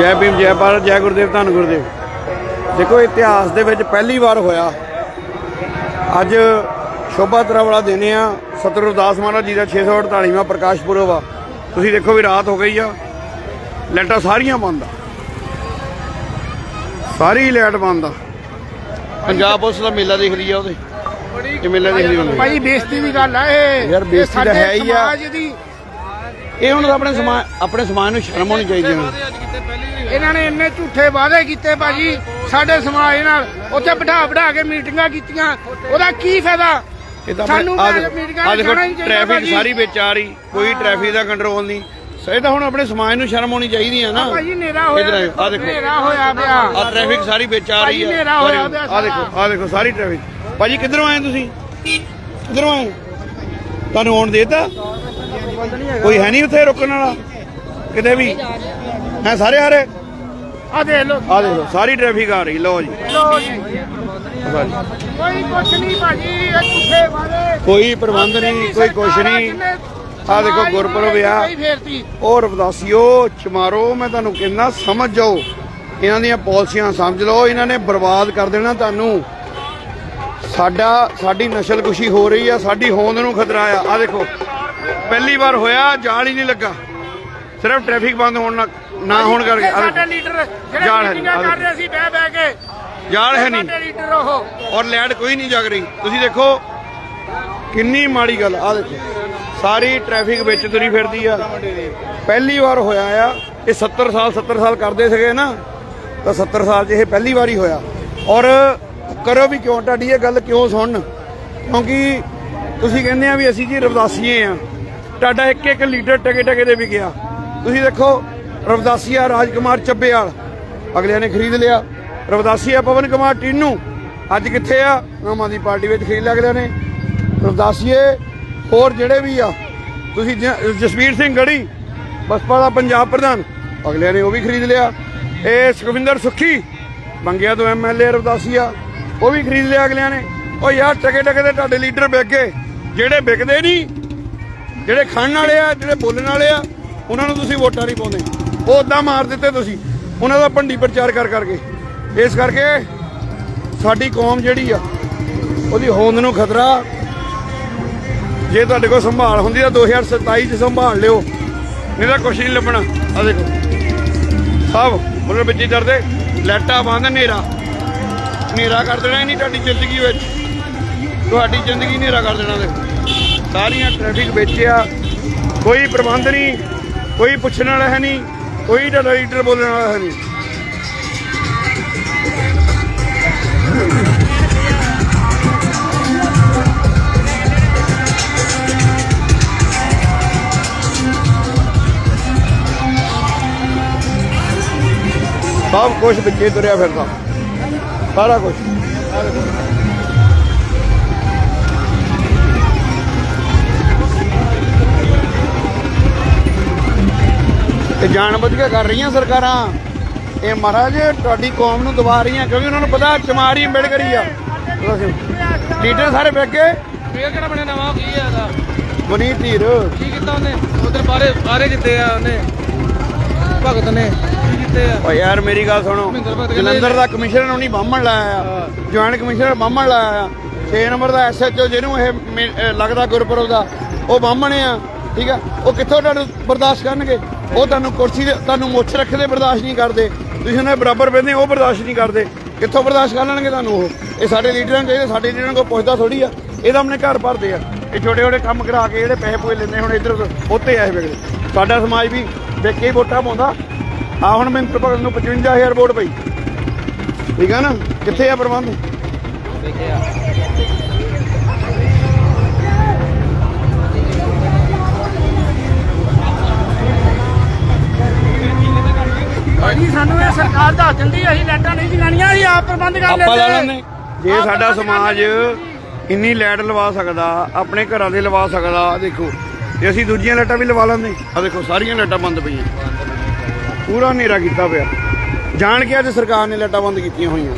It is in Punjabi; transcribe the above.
ਜੈ ਭੀਮ ਜੈ ਭਾਰਤ ਜੈ ਗੁਰਦੇਵ ਧੰਨ ਗੁਰਦੇਵ। ਦੇਖੋ ਇਤਿਹਾਸ ਦੇ ਵਿੱਚ ਪਹਿਲੀ ਵਾਰ ਹੋਇਆ। ਅੱਜ ਸ਼ੋਭਾ ਤਰਾ ਵਾਲਾ ਦਿਨ ਆ ਸਤਿਗੁਰੂ ਦਾਸ ਮਹਾਰਾਜ ਜੀ ਦਾ 648ਵਾਂ ਪ੍ਰਕਾਸ਼ ਪੁਰਬ ਆ। ਤੁਸੀਂ ਦੇਖੋ ਵੀ ਰਾਤ ਹੋ ਗਈ ਆ। ਲਾਈਟਾਂ ਸਾਰੀਆਂ ਬੰਦ ਆ। ਸਾਰੀ ਲਾਈਟ ਬੰਦ ਆ। ਪੰਜਾਬ ਪੁਲਿਸ ਦਾ ਮੇਲਾ ਦੇਖ ਲਈ ਆ ਉਹਦੇ। ਇਹ ਮੇਲਾ ਦੇਖ ਲਈ ਉਹਨੇ ਭਾਈ ਬੇਇੱਜ਼ਤੀ ਦੀ ਗੱਲ ਆ ਇਹ। ਯਾਰ, ਬੇਇੱਜ਼ਤੀ ਤਾਂ ਸਾਡੇ ਹੈ ਹੀ ਆ। ਸਮਾਜ ਦੀ ਇਹ ਹੁਣ ਆਪਣੇ ਸਮਾਜ ਆਪਣੇ ਸਮਾਜ ਨੂੰ ਸ਼ਰਮ ਹੋਣੀ ਚਾਹੀਦੀ ਹੈ। ਇਹਨਾਂ ਨੇ ਇੰਨੇ ਝੂਠੇ ਵਾਅਦੇ ਕੀਤੇ ਭਾਜੀ। ਸਾਡੇ ਸਮਾਜ ਨਾਲ ਉੱਥੇ ਬਿਠਾ ਬਿਠਾ ਕੇ ਮੀਟਿੰਗਾਂ ਕੀਤੀਆਂ। ਉਹਦਾ ਕੀ ਫਾਇਦਾ? ਇਹ ਸਾਨੂੰ ਮੀਟਿੰਗਾਂ ਜਾਣਾ ਹੀ ਚਾਹੀਦਾ ਟ੍ਰੈਫਿਕ। ਸਾਰੀ ਵਿੱਚ ਆ ਰਹੀ। ਕੋਈ ਟ੍ਰੈਫਿਕ ਦਾ ਕੰਟਰੋਲ ਨਹੀਂ। ਸਹੀ ਤਾਂ ਹੁਣ ਆਪਣੇ ਸਮਾਜ ਨੂੰ ਸ਼ਰਮ ਹੋਣੀ ਚਾਹੀਦੀ ਹੈ ਨਾ। ਭਾਜੀ ਨੇਰਾ ਹੋਇਆ ਆ ਦੇਖੋ। ਨੇਰਾ ਹੋਇਆ ਪਿਆ। ਆ ਟ੍ਰੈਫਿਕ ਸਾਰੀ ਵਿੱਚ ਆ ਰਹੀ ਹੈ। ਆ ਦੇਖੋ ਆ ਦੇਖੋ ਸਾਰੀ ਟ੍ਰੈਫਿਕ ਭਾਜੀ ਕਿੱਧਰੋਂ ਆਏ ਤੁਸੀਂ? ਕਿੱਧਰੋਂ ਆਏ? ਤੁਹਾਨੂੰ ਆਉਣ ਦੇਤਾ? ਕੋਈ ਹੈ ਨਹੀਂ ਉੱਥੇ ਰੁਕਣ ਵਾਲਾ? ਕਿਤੇ ਵੀ? ਹੈ ਸਾਰੇ ਆ ਰਹੇ ਆ ਦੇਖ ਲਓ। ਆ ਦੇਖੋ ਸਾਰੀ ਟ੍ਰੈਫਿਕ ਆ ਰਹੀ ਲਓ ਜੀ। ਲਓ ਜੀ। ਕੋਈ ਕੁਛ ਨਹੀਂ ਭਾਜੀ ਇਹ ਝੂਠੇ ਵਾਅਦੇ। ਕੋਈ ਪ੍ਰਬੰਧ ਨਹੀਂ ਕੋਈ ਕੁਛ ਨਹੀਂ। ਆ ਦੇਖੋ ਗੁਰਪੁਰਬ ਆ। ਉਹ ਰਵਦਾਸੀਓ ਚਮਾਰੋ ਮੈਂ ਤੁਹਾਨੂੰ ਕਹਿੰਦਾ ਸਮਝ ਜਾਓ ਇਹਨਾਂ ਦੀਆਂ ਪਾਲਿਸੀਆਂ ਸਮਝ ਲਓ ਇਹਨਾਂ ਨੇ ਬਰਬਾਦ ਕਰ ਦੇਣਾ ਤੁਹਾਨੂੰ। ਸਾਡਾ ਸਾਡੀ ਨਸਲਕੁਸ਼ੀ ਹੋ ਰਹੀ ਆ ਸਾਡੀ ਹੋਂਦ ਨੂੰ ਖਤਰਾ ਆ। ਆ ਦੇਖੋ ਪਹਿਲੀ ਵਾਰ ਹੋਇਆ ਜਾਲ ਹੀ ਨਹੀਂ ਲੱਗਾ। ਸਿਰਫ ਟ੍ਰੈਫਿਕ ਬੰਦ ਹੋਣ ਨਾਲ ਨਾ ਹੋਣ ਕਰਕੇ। ਸਾਡੇ ਲੀਡਰ ਜਿਹੜੇ ਮੀਟਿੰਗਾਂ ਕਰ ਰਹੇ ਸੀ ਬਹਿ ਬਹਿ ਕੇ। ਜਾਲ ਹੈ ਨਹੀਂ। ਸਾਡੇ ਲੀਡਰ ਉਹ। ਔਰ ਲਾਈਟ ਕੋਈ ਨਹੀਂ ਜਗ ਰਹੀ। ਤੁਸੀਂ ਦੇਖੋ ਕਿੰਨੀ ਮਾੜੀ ਗੱਲ ਆ। ਦੇਖੋ। ਸਾਰੀ ਟ੍ਰੈਫਿਕ ਵਿੱਚ ਤੁਰੀ ਫਿਰਦੀ ਆ। ਪਹਿਲੀ ਵਾਰ ਹੋਇਆ ਆ। ਇਹ 70 ਸਾਲ 70 ਸਾਲ ਕਰਦੇ ਸੀਗੇ ਨਾ ਤਾਂ 70 ਸਾਲ 'ਚ ਇਹ ਪਹਿਲੀ ਵਾਰੀ ਹੋਇਆ। ਔਰ ਕਰੋ ਵੀ ਕਿਉਂ? ਤੁਹਾਡੀ ਇਹ ਗੱਲ ਕਿਉਂ ਸੁਣਨ? ਕਿਉਂਕਿ ਤੁਸੀਂ ਕਹਿੰਦੇ ਆ ਵੀ ਅਸੀਂ ਜੀ ਰਵਦਾਸੀਏ ਆ। ਤੁਹਾਡਾ ਇੱਕ ਇੱਕ ਲੀਡਰ ਟਕੇ ਟਕੇ ਦੇ ਵੀ ਗਿਆ। ਤੁਸੀਂ ਦੇਖੋ ਰਵਦਾਸੀਆ ਰਾਜਕੁਮਾਰ ਚੱਬੇਵਾਲ। ਅਗਲਿਆਂ ਨੇ ਖਰੀਦ ਲਿਆ। ਰਵਦਾਸੀਆ ਪਵਨ ਕੁਮਾਰ ਟੀਨੂ। ਅੱਜ ਕਿੱਥੇ ਆ? ਆਮ ਆਦਮੀ ਪਾਰਟੀ ਵਿੱਚ ਖਰੀਦ ਲਿਆ ਅਗਲਿਆਂ ਨੇ ਰਵਦਾਸੀਏ ਹੋਰ ਜਿਹੜੇ ਵੀ ਆ। ਤੁਸੀਂ ਜ- ਜਸਵੀਰ ਸਿੰਘ ਗੜੀ, ਬਸਪਾ ਦਾ ਪੰਜਾਬ ਪ੍ਰਧਾਨ। ਅਗਲਿਆਂ ਨੇ ਉਹ ਵੀ ਖਰੀਦ ਲਿਆ। ਇਹ ਸੁਖਵਿੰਦਰ ਸੁੱਖੀ ਬੰਗਿਆ ਤੋਂ ਐਮਐਲਏ ਰਵਦਾਸੀਆ ਉਹ ਵੀ ਖਰੀਦ ਲਿਆ ਅਗਲਿਆਂ ਨੇ। ਉਹ ਯਾਰ ਟਕੇ ਟਕੇ ਦੇ ਤੁਹਾਡੇ ਲੀਡਰ ਵਿਕ ਗਏ। ਜਿਹੜੇ ਵਿਕਦੇ ਨਹੀਂ ਜਿਹੜੇ ਖਾਣ ਵਾਲੇ ਆ, ਜਿਹੜੇ ਬੋਲਣ ਵਾਲੇ ਆ, ਉਹਨਾਂ ਨੂੰ ਤੁਸੀਂ ਵੋਟਾਂ ਨਹੀਂ ਪਾਉਂਦੇ। ਉਹ ਉਦਾਂ ਮਾਰ ਦਿੱਤੇ ਤੁਸੀਂ। ਉਹਨਾਂ ਦਾ ਭੰਡੀ ਪ੍ਰਚਾਰ ਕਰ ਕਰਕੇ ਇਸ ਕਰਕੇ ਸਾਡੀ ਕੌਮ ਜਿਹੜੀ ਆ, ਉਹਦੀ ਹੋਂਦ ਨੂੰ ਖਤਰਾ। ਜੇ ਤੁਹਾਡੇ ਕੋਲ ਸੰਭਾਲ ਹੁੰਦੀ ਤਾਂ 2027 ਚ ਸੰਭਾਲ ਲਿਓ। ਨਹੀਂ ਤਾਂ ਕੁਛ ਨਹੀਂ ਲੱਭਣਾ। ਆ ਦੇਖੋ। ਸਭ ਉਹਨਾਂ ਵਿੱਚ ਹੀ ਡਰਦੇ। ਲੈਟਾ ਬੰਦ, ਹਨੇਰਾ। ਹਨੇਰਾ ਕਰ ਦੇਣਾ ਨਹੀਂ ਤੁਹਾਡੀ ਜ਼ਿੰਦਗੀ ਵਿੱਚ। ਤੁਹਾਡੀ ਜ਼ਿੰਦਗੀ ਹਨੇਰਾ ਕਰ ਦੇਣਾ ਦੇਖੋ। ਸਾਰੀਆਂ ਟ੍ਰੈਫਿਕ ਵਿੱਚ ਆ ਕੋਈ ਪ੍ਰਬੰਧ ਨਹੀਂ, ਕੋਈ ਪੁੱਛਣ ਵਾਲਾ ਹੈ ਨਹੀਂ, ਕੋਈ ਤੁਹਾਡਾ ਲੀਡਰ ਬੋਲਣ ਵਾਲਾ ਹੈ ਨਹੀਂ। ਸਭ ਕੁਝ ਵਿੱਚੇ ਤੁਰਿਆ ਫਿਰਦਾ। ਸਾਰਾ ਕੁਝ ਜਾਣ ਬੁੱਝ ਕੇ ਕਰ ਰਹੀਆਂ ਸਰਕਾਰਾਂ। ਇਹ ਮਹਾਰਾਜ ਤੁਹਾਡੀ ਕੌਮ ਨੂੰ ਦਬਾ ਰਹੀਆਂ ਕਿਉਂਕਿ ਉਹਨਾਂ ਨੂੰ ਪਤਾ ਚਮਾਰੀ ਮਿਲ ਕਰੀ ਆ ਲੀਡਰ ਸਾਰੇ ਬੈਠ ਕੇ ਇਹ ਕਿਹੜਾ ਬਣਿਆ ਨਵਾਂ ਕੀ ਆ ਇਹਦਾ? ਬਨੀਤ ਧੀਰ। ਕੀ ਕੀਤਾ ਉਹਨੇ? ਉਧਰ ਬਾਰੇ ਬਾਰੇ ਜਿੱਤੇ ਆ ਉਹਨੇ। ਭਗਤ ਨੇ ਕੀ ਕੀਤੇ ਆ? ਓ ਯਾਰ ਮੇਰੀ ਗੱਲ ਸੁਣੋ। ਜਲੰਧਰ ਦਾ ਕਮਿਸ਼ਨਰ ਉਹਨੀ ਬਾਹਮਣ ਲਾਇਆ ਆ। ਜੁਆਇੰਟ ਕਮਿਸ਼ਨਰ ਬਾਹਮਣ ਲਾਇਆ ਆ। 6 ਨੰਬਰ ਦਾ ਐਸਐਚਓ ਜਿਹਨੂੰ ਇਹ ਲੱਗਦਾ ਗੁਰਪੁਰਬ ਦਾ ਉਹ ਬਾਹਮਣ ਆ। ਠੀਕ ਆ? ਉਹ ਕਿੱਥੋਂ ਤੁਹਾਨੂੰ ਬਰਦਾਸ਼ਤ ਕਰਨਗੇ? ਉਹ ਤੁਹਾਨੂੰ ਕੁਰਸੀ ਦੇ ਤੁਹਾਨੂੰ ਮੁੱਛ ਰੱਖਦੇ ਬਰਦਾਸ਼ਤ ਨਹੀਂ ਕਰਦੇ। ਤੁਸੀਂ ਉਹਨਾਂ ਦੇ ਬਰਾਬਰ ਬੈਠੇ ਉਹ ਬਰਦਾਸ਼ਤ ਨਹੀਂ ਕਰਦੇ। ਕਿੱਥੋਂ ਬਰਦਾਸ਼ਤ ਕਰ ਲੈਣਗੇ ਤੁਹਾਨੂੰ ਉਹ? ਇਹ ਸਾਡੇ ਲੀਡਰਾਂ ਨੂੰ ਚਾਹੀਦੇ, ਸਾਡੇ ਲੀਡਰਾਂ ਕੋਲ ਪੁੱਛਦਾ ਥੋੜੀ ਆ। ਇਹਦਾ ਆਪਣੇ ਘਰ ਭਰਦੇ ਆ। ਇਹ ਛੋਟੇ ਛੋਟੇ ਕੰਮ ਕਰਾ ਕੇ ਜਿਹੜੇ ਪੈਸੇ ਪੂਏ ਲੈਂਦੇ ਹੁਣ ਇੱਧਰ ਉੱਧਰ ਉੱਤੇ ਆਏ ਇਹ ਸਾਡਾ ਸਮਾਜ ਵੀ ਵੇਖ ਕੇ ਵੋਟਾਂ ਪਾਉਂਦਾ। ਆ ਹੁਣ ਮਹਿੰਦਰ ਭਗਤ ਨੂੰ 55000 ਵੋਟ ਪਈ। ਠੀਕ ਆ ਨਾ? ਕਿੱਥੇ ਆ ਪ੍ਰਬੰਧ? ਭਾਜੀ ਸਰਕਾਰ ਦੱਸ ਦਿੰਦੀ ਅਸੀਂ ਲਾਈਟਾਂ ਨਹੀਂ ਜਗਾਣੀਆਂ ਅਸੀਂ ਆਪ ਪ੍ਰਬੰਧ ਕਰ ਲੈਂਦੇ ਆਪਾਂ ਲਾ ਲੈਂਦੇ ਜੇ ਸਾਡਾ ਸਮਾਜ। ਇੰਨੀ ਲਾਈਟ ਲਵਾ ਸਕਦਾ ਆਪਣੇ ਘਰਾਂ ਦੇ ਲਵਾ ਸਕਦਾ ਦੇਖੋ। ਤੇ ਅਸੀਂ ਦੂਜੀਆਂ ਲਾਈਟਾਂ ਵੀ ਲਵਾ ਲੈਂਦੇ। ਆ ਦੇਖੋ ਸਾਰੀਆਂ ਲਾਈਟਾਂ ਬੰਦ ਪਈਆਂ। ਪੂਰਾ ਹਨੇਰਾ ਕੀਤਾ ਪਿਆ। ਜਾਣ ਕੇ ਅੱਜ ਸਰਕਾਰ ਨੇ ਲਾਈਟਾਂ ਬੰਦ ਕੀਤੀਆਂ ਹੋਈਆਂ।